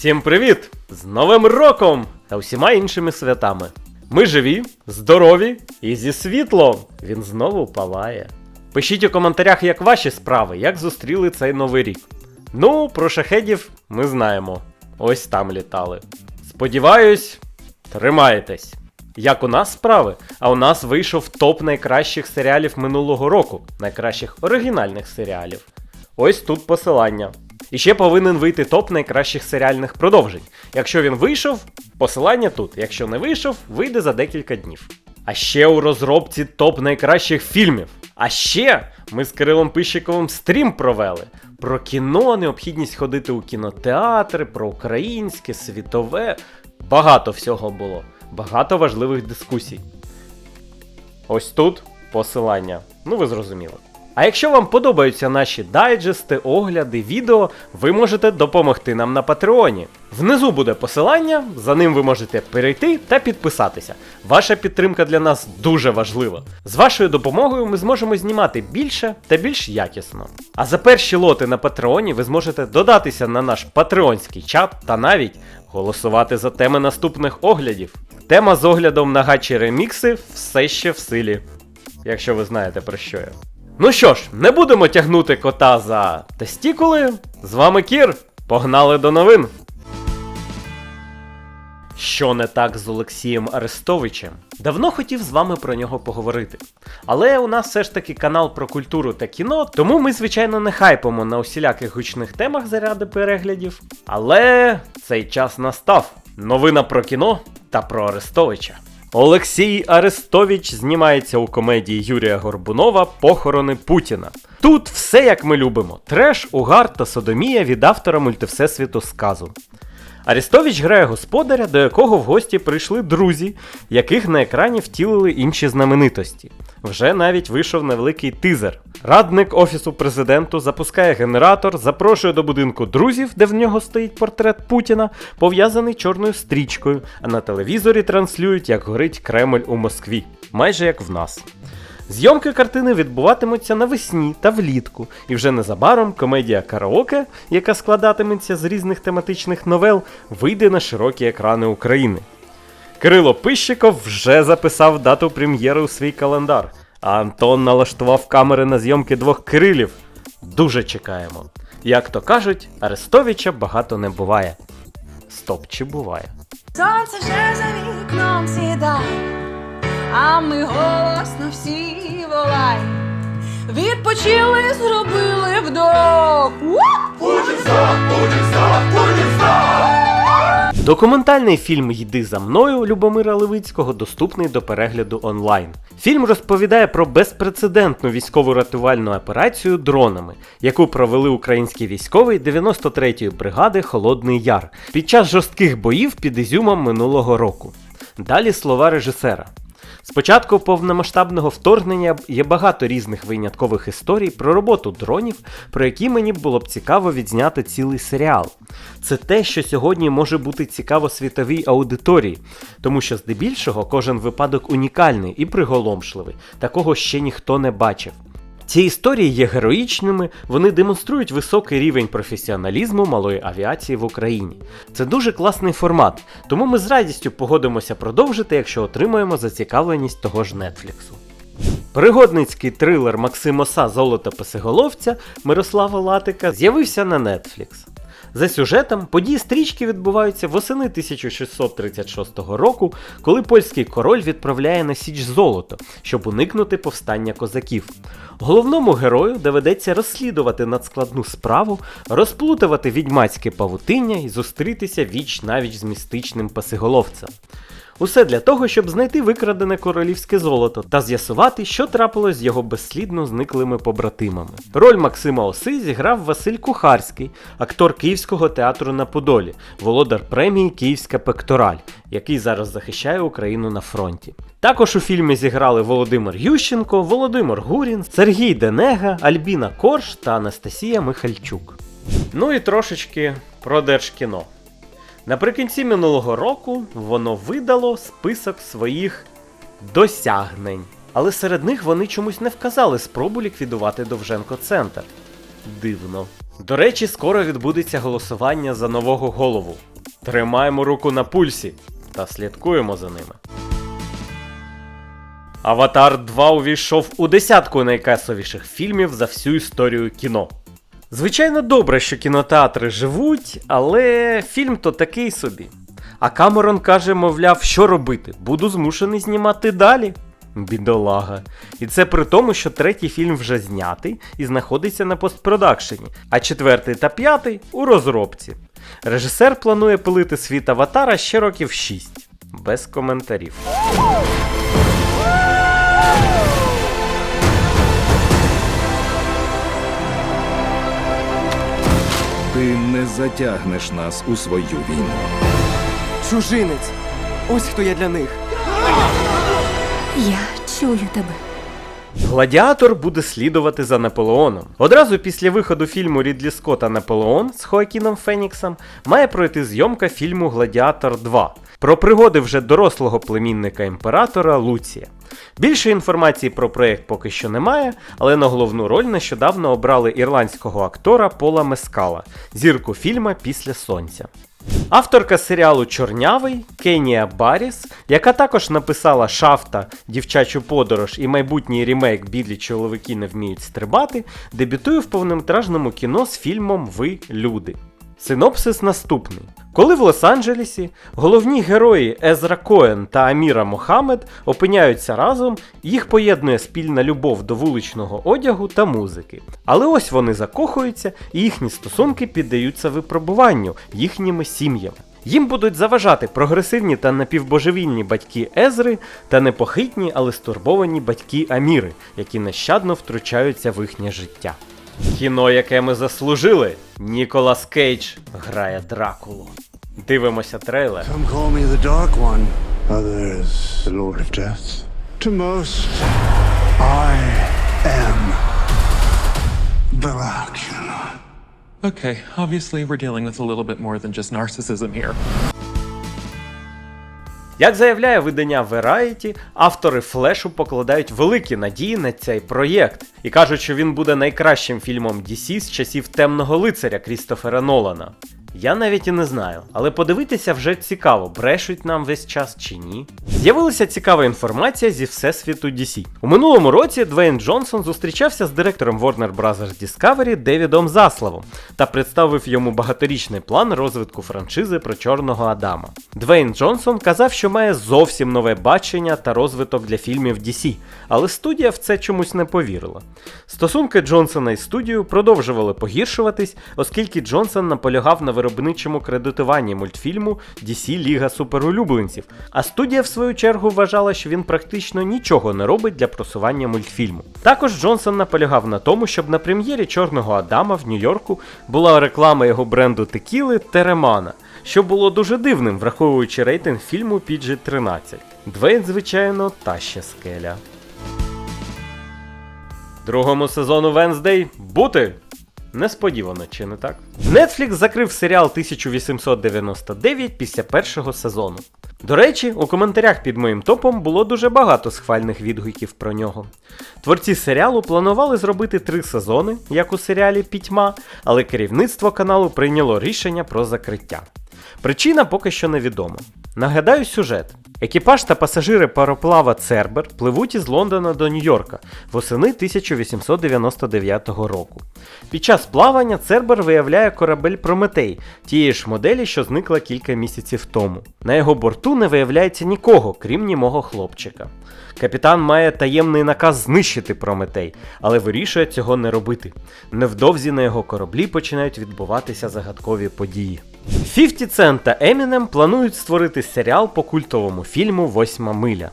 Всім привіт! З Новим роком та усіма іншими святами. Ми живі, здорові і зі світлом. Він знову палає. Пишіть у коментарях, як ваші справи, як зустріли цей новий рік. Ну, про шахедів ми знаємо. Ось там літали. Сподіваюсь, тримаєтесь. Як у нас справи? А у нас вийшов топ найкращих серіалів минулого року, найкращих оригінальних серіалів. Ось тут посилання. І ще повинен вийти топ найкращих серіальних продовжень. Якщо він вийшов, посилання тут. Якщо не вийшов, вийде за декілька днів. А ще у розробці топ найкращих фільмів. А ще ми з Кирилом Пищиковим стрім провели про кіно, необхідність ходити у кінотеатри, про українське, світове. Багато всього було, багато важливих дискусій. Ось тут посилання. Ну ви зрозуміли. А якщо вам подобаються наші дайджести, огляди, відео, ви можете допомогти нам на Патреоні. Внизу буде посилання, за ним ви можете перейти та підписатися. Ваша підтримка для нас дуже важлива. З вашою допомогою ми зможемо знімати більше та більш якісно. А за перші лоти на Патреоні ви зможете додатися на наш патреонський чат та навіть голосувати за теми наступних оглядів. Тема з оглядом на гачі ремікси все ще в силі, якщо ви знаєте про що я. Ну що ж, не будемо тягнути кота за тестікули. З вами Кір. Погнали до новин. Що не так з Олексієм Арестовичем? Давно хотів з вами про нього поговорити. Але у нас все ж таки канал про культуру та кіно, тому ми, звичайно, не хайпимо на усіляких гучних темах заради переглядів. Але цей час настав. Новина про кіно та про Арестовича. Олексій Арестович знімається у комедії Юрія Горбунова Похорони Путіна. Тут все як ми любимо: треш, угар та содомія від автора мультивсесвіту сказу. Арестович грає господаря, до якого в гості прийшли друзі, яких на екрані втілили інші знаменитості. Вже навіть вийшов невеликий тизер. Радник офісу президенту запускає генератор, запрошує до будинку друзів, де в нього стоїть портрет Путіна, пов'язаний чорною стрічкою, а на телевізорі транслюють, як горить Кремль у Москві, майже як в нас. Зйомки картини відбуватимуться навесні та влітку, і вже незабаром комедія Караоке, яка складатиметься з різних тематичних новел, вийде на широкі екрани України. Кирило Пищиков вже записав дату прем'єри у свій календар, а Антон налаштував камери на зйомки двох Кирилів. Дуже чекаємо. Як то кажуть, Арестовича багато не буває. Стоп, чи буває? Сонце вже за вікном сідає, а ми голосно всі волай. Відпочили, зробили вдох. Документальний фільм Йди за мною Любомира Левицького доступний до перегляду онлайн. Фільм розповідає про безпрецедентну військову рятувальну операцію дронами, яку провели українські військові 93-ї бригади Холодний Яр під час жорстких боїв під Ізюмом минулого року. Далі слова режисера. Спочатку повномасштабного вторгнення є багато різних виняткових історій про роботу дронів, про які мені було б цікаво відзняти цілий серіал. Це те, що сьогодні може бути цікаво світовій аудиторії, тому що здебільшого кожен випадок унікальний і приголомшливий, такого ще ніхто не бачив. Ці історії є героїчними, вони демонструють високий рівень професіоналізму малої авіації в Україні. Це дуже класний формат, тому ми з радістю погодимося продовжити, якщо отримаємо зацікавленість того ж Нетфліксу. Пригодницький трилер Максимоса Золото Песиголовця Мирослава Латика з'явився на Netflix. За сюжетом, події стрічки відбуваються восени 1636 року, коли польський король відправляє на Січ золото, щоб уникнути повстання козаків. Головному герою доведеться розслідувати надскладну справу, розплутувати відьмацьке павутиння і зустрітися віч навіч з містичним пасиголовцем. Усе для того, щоб знайти викрадене королівське золото та з'ясувати, що трапилось з його безслідно зниклими побратимами. Роль Максима Оси зіграв Василь Кухарський, актор Київського театру на Подолі, володар премії Київська пектораль, який зараз захищає Україну на фронті. Також у фільмі зіграли Володимир Ющенко, Володимир Гурін, Сергій Денега, Альбіна Корж та Анастасія Михальчук. Ну і трошечки про Держкіно. Наприкінці минулого року воно видало список своїх досягнень. Але серед них вони чомусь не вказали спробу ліквідувати Довженко Центр. Дивно. До речі, скоро відбудеться голосування за нового голову. Тримаємо руку на пульсі та слідкуємо за ними. Аватар 2 увійшов у десятку найкасовіших фільмів за всю історію кіно. Звичайно, добре, що кінотеатри живуть, але фільм то такий собі. А Камерон каже, мовляв, що робити? Буду змушений знімати далі. Бідолага. І це при тому, що третій фільм вже знятий і знаходиться на постпродакшені, а четвертий та п'ятий у розробці. Режисер планує пилити світ аватара ще років 6. Без коментарів. Ти не затягнеш нас у свою війну. Чужинець. Ось хто я для них. Я чую тебе. Гладіатор буде слідувати за Наполеоном. Одразу після виходу фільму Рідлі Скотта Наполеон з Хоакіном Феніксом має пройти зйомка фільму Гладіатор 2 про пригоди вже дорослого племінника імператора Луція. Більше інформації про проєкт поки що немає, але на головну роль нещодавно обрали ірландського актора Пола Мескала, зірку фільма Після сонця. Авторка серіалу Чорнявий Кенія Баріс, яка також написала Шафта, дівчачу подорож і майбутній ремейк Бідлі чоловіки не вміють стрибати, дебютує в повнометражному кіно з фільмом Ви люди. Синопсис наступний. Коли в Лос-Анджелесі головні герої Езра Коен та Аміра Мохамед опиняються разом, їх поєднує спільна любов до вуличного одягу та музики. Але ось вони закохуються, і їхні стосунки піддаються випробуванню їхніми сім'ями. Їм будуть заважати прогресивні та напівбожевільні батьки Езри та непохитні, але стурбовані батьки Аміри, які нещадно втручаються в їхнє життя. Кіно, яке ми заслужили, Ніколас Кейдж грає Дракулу. Дивимося трейлер. Some call me the Dark One, others the Lord of Death. To most, I am Dracula. Okay, obviously we're dealing with a little bit more than just narcissism here. Як заявляє видання Variety, автори Флешу покладають великі надії на цей проєкт і кажуть, що він буде найкращим фільмом DC з часів темного лицаря Крістофера Нолана. Я навіть і не знаю, але подивитися вже цікаво, брешуть нам весь час чи ні. З'явилася цікава інформація зі всесвіту DC. У минулому році Двейн Джонсон зустрічався з директором Warner Bros. Discovery Девідом Заславом та представив йому багаторічний план розвитку франшизи про Чорного Адама. Двейн Джонсон казав, що має зовсім нове бачення та розвиток для фільмів DC, але студія в це чомусь не повірила. Стосунки Джонсона і студією продовжували погіршуватись, оскільки Джонсон наполягав на виробничому кредитуванні мультфільму DC Ліга суперулюбленців, а студія, в свою чергу, вважала, що він практично нічого не робить для просування мультфільму. Також Джонсон наполягав на тому, щоб на прем'єрі Чорного Адама в Нью-Йорку була реклама його бренду текіли Теремана, що було дуже дивним, враховуючи рейтинг фільму PG-13. Двейн, звичайно, та ще скеля. Другому сезону Венздей бути! Несподівано, чи не так? Netflix закрив серіал 1899 після першого сезону. До речі, у коментарях під моїм топом було дуже багато схвальних відгуків про нього. Творці серіалу планували зробити три сезони, як у серіалі Пітьма, але керівництво каналу прийняло рішення про закриття. Причина поки що невідома. Нагадаю сюжет. Екіпаж та пасажири пароплава Цербер пливуть із Лондона до Нью-Йорка восени 1899 року. Під час плавання Цербер виявляє корабель Прометей, тієї ж моделі, що зникла кілька місяців тому. На його борту не виявляється нікого, крім німого хлопчика. Капітан має таємний наказ знищити Прометей, але вирішує цього не робити. Невдовзі на його кораблі починають відбуватися загадкові події. 50 Cent та Eminem планують створити серіал по культовому фільму Восьма миля.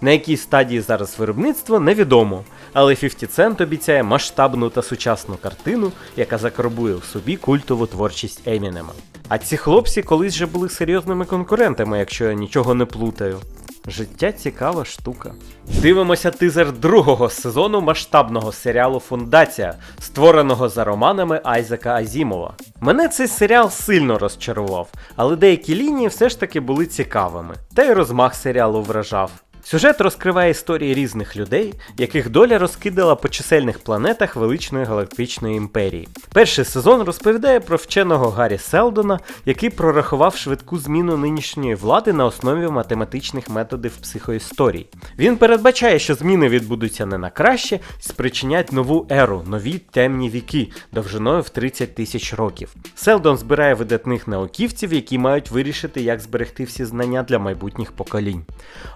На якій стадії зараз виробництво невідомо, але 50 Cent обіцяє масштабну та сучасну картину, яка закарбує в собі культову творчість Емінема. А ці хлопці колись же були серйозними конкурентами, якщо я нічого не плутаю. Життя цікава штука. Дивимося тизер другого сезону масштабного серіалу Фундація, створеного за романами Айзека Азімова. Мене цей серіал сильно розчарував, але деякі лінії все ж таки були цікавими, та й розмах серіалу вражав. Сюжет розкриває історії різних людей, яких доля розкидала по чисельних планетах величної галактичної імперії. Перший сезон розповідає про вченого Гаррі Селдона, який прорахував швидку зміну нинішньої влади на основі математичних методів психоісторії. Він передбачає, що зміни відбудуться не на краще і спричинять нову еру, нові темні віки, довжиною в 30 тисяч років. Селдон збирає видатних науківців, які мають вирішити, як зберегти всі знання для майбутніх поколінь.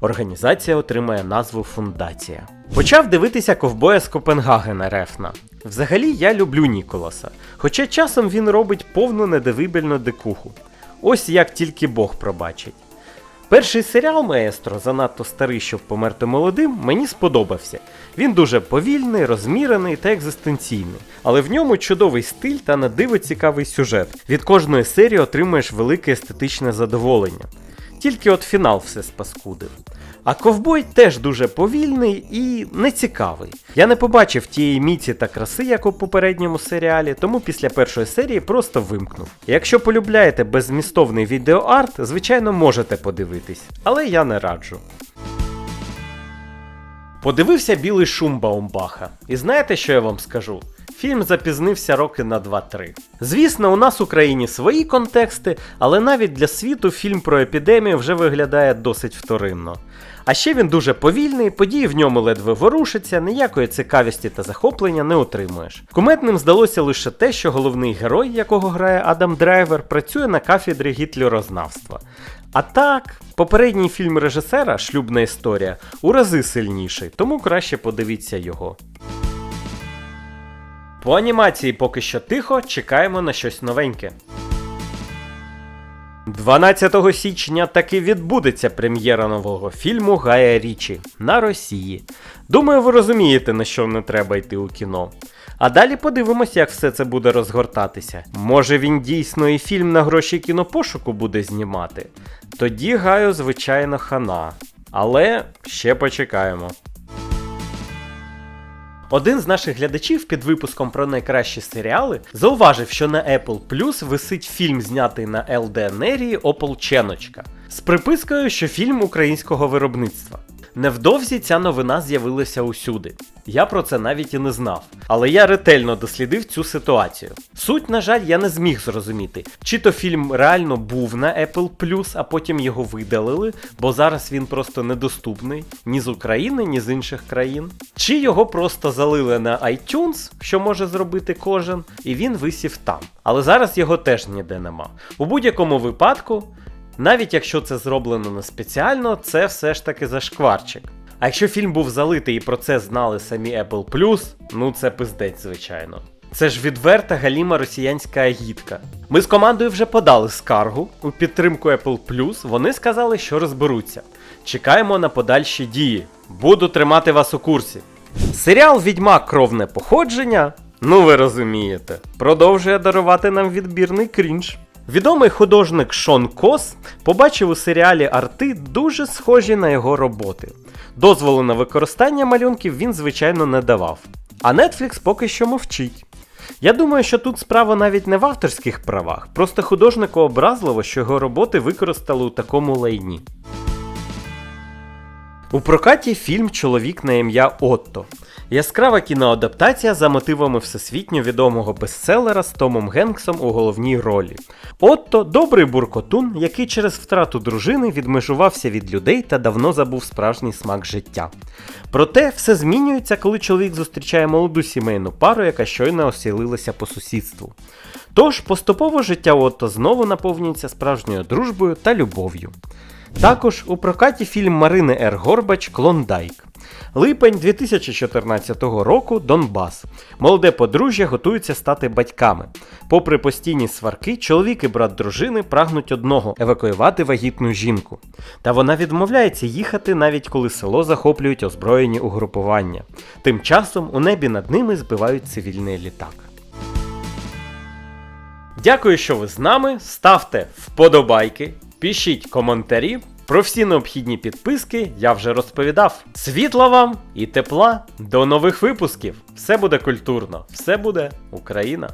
Організація отримає назву Фундація. Почав дивитися ковбоя з Копенгагена Рефна. Взагалі я люблю Ніколаса, хоча часом він робить повну недивибельну дикуху. Ось як тільки Бог пробачить. Перший серіал Маестро, занадто старий, щоб померти молодим, мені сподобався. Він дуже повільний, розмірений та екзистенційний, але в ньому чудовий стиль та на диво цікавий сюжет. Від кожної серії отримуєш велике естетичне задоволення. Тільки от фінал все спаскудив. А ковбой теж дуже повільний і нецікавий. Я не побачив тієї міці та краси, як у попередньому серіалі, тому після першої серії просто вимкнув. Якщо полюбляєте беззмістовний відеоарт, звичайно можете подивитись, але я не раджу. Подивився білий шум Баумбаха. І знаєте, що я вам скажу? Фільм запізнився роки на 2-3. Звісно, у нас в Україні свої контексти, але навіть для світу фільм про епідемію вже виглядає досить вторинно. А ще він дуже повільний, події в ньому ледве ворушаться, ніякої цікавості та захоплення не отримуєш. Куметним здалося лише те, що головний герой, якого грає Адам Драйвер, працює на кафедрі гітлерознавства. А так, попередній фільм режисера Шлюбна історія у рази сильніший, тому краще подивіться його. По анімації поки що тихо, чекаємо на щось новеньке. 12 січня таки відбудеться прем'єра нового фільму Гая Річі на Росії. Думаю, ви розумієте, на що не треба йти у кіно. А далі подивимося, як все це буде розгортатися. Може він дійсно і фільм на гроші кінопошуку буде знімати. Тоді Гаю, звичайно, хана. Але ще почекаємо. Один з наших глядачів під випуском про найкращі серіали зауважив, що на Apple Plus висить фільм, знятий на LD Ополченочка з припискою, що фільм українського виробництва. Невдовзі ця новина з'явилася усюди. Я про це навіть і не знав. Але я ретельно дослідив цю ситуацію. Суть, на жаль, я не зміг зрозуміти, чи то фільм реально був на Apple а потім його видалили, бо зараз він просто недоступний ні з України, ні з інших країн. Чи його просто залили на iTunes, що може зробити кожен, і він висів там. Але зараз його теж ніде нема. У будь-якому випадку. Навіть якщо це зроблено не спеціально, це все ж таки зашкварчик. А якщо фільм був залитий і про це знали самі Apple ну це пиздець, звичайно. Це ж відверта галіма росіянська агітка. Ми з командою вже подали скаргу у підтримку Apple Вони сказали, що розберуться. Чекаємо на подальші дії. Буду тримати вас у курсі. Серіал Відьмак Кровне походження, ну ви розумієте, продовжує дарувати нам відбірний крінж. Відомий художник Шон Кос побачив у серіалі арти дуже схожі на його роботи. Дозволу на використання малюнків він, звичайно, не давав. А Netflix поки що мовчить. Я думаю, що тут справа навіть не в авторських правах, просто художнику образливо, що його роботи використали у такому лайні. У прокаті фільм Чоловік на ім'я Отто. Яскрава кіноадаптація за мотивами всесвітньо відомого бестселера з Томом Генксом у головній ролі. Отто добрий буркотун, який через втрату дружини відмежувався від людей та давно забув справжній смак життя. Проте все змінюється, коли чоловік зустрічає молоду сімейну пару, яка щойно оселилася по сусідству. Тож поступово життя Отто знову наповнюється справжньою дружбою та любов'ю. Також у прокаті фільм Марини Р. Горбач Клондайк. Липень 2014 року Донбас. Молоде подружжя готуються стати батьками. Попри постійні сварки, чоловік і брат дружини прагнуть одного евакуювати вагітну жінку. Та вона відмовляється їхати навіть коли село захоплюють озброєні угрупування. Тим часом у небі над ними збивають цивільний літак. Дякую, що ви з нами. Ставте вподобайки, пишіть коментарі. Про всі необхідні підписки я вже розповідав. Світла вам і тепла. До нових випусків! Все буде культурно, все буде Україна!